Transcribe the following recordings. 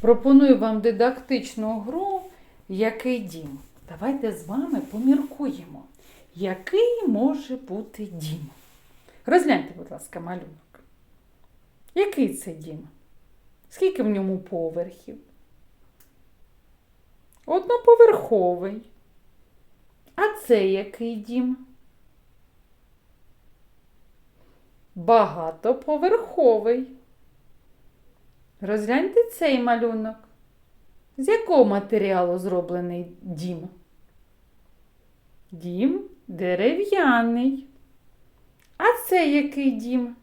Пропоную вам дидактичну гру Який дім? Давайте з вами поміркуємо, який може бути дім. Розгляньте, будь ласка, малюнок. Який це дім? Скільки в ньому поверхів? Одноповерховий. А це який дім? Багатоповерховий. Розгляньте цей малюнок. З якого матеріалу зроблений дім? Дім дерев'яний. А це який дім?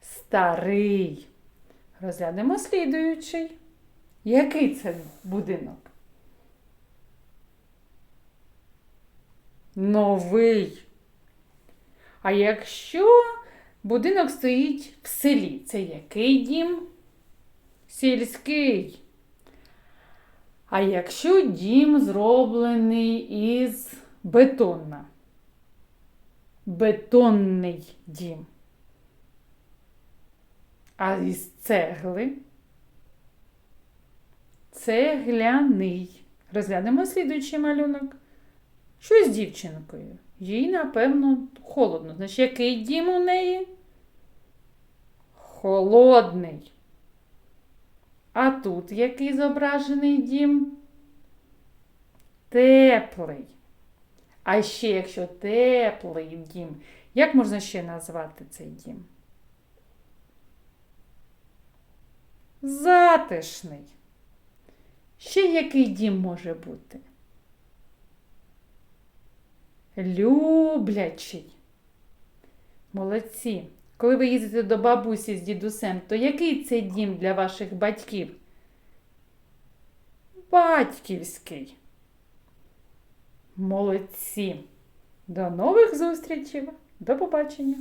Старий. Розглянемо слідуючий. Який це будинок? Новий. А якщо будинок стоїть в селі, це який дім? Сільський. А якщо дім зроблений із бетонна? Бетонний дім. А із цегли? Цегляний. Розглянемо слідуючий малюнок. Що з дівчинкою? Їй, напевно, холодно. Значить, який дім у неї? Холодний. А тут який зображений дім? Теплий. А ще, якщо теплий дім, як можна ще назвати цей дім? Затишний. Ще який дім може бути? Люблячий. Молодці. Коли ви їздите до бабусі з дідусем, то який це дім для ваших батьків? Батьківський. Молодці. До нових зустрічей. До побачення.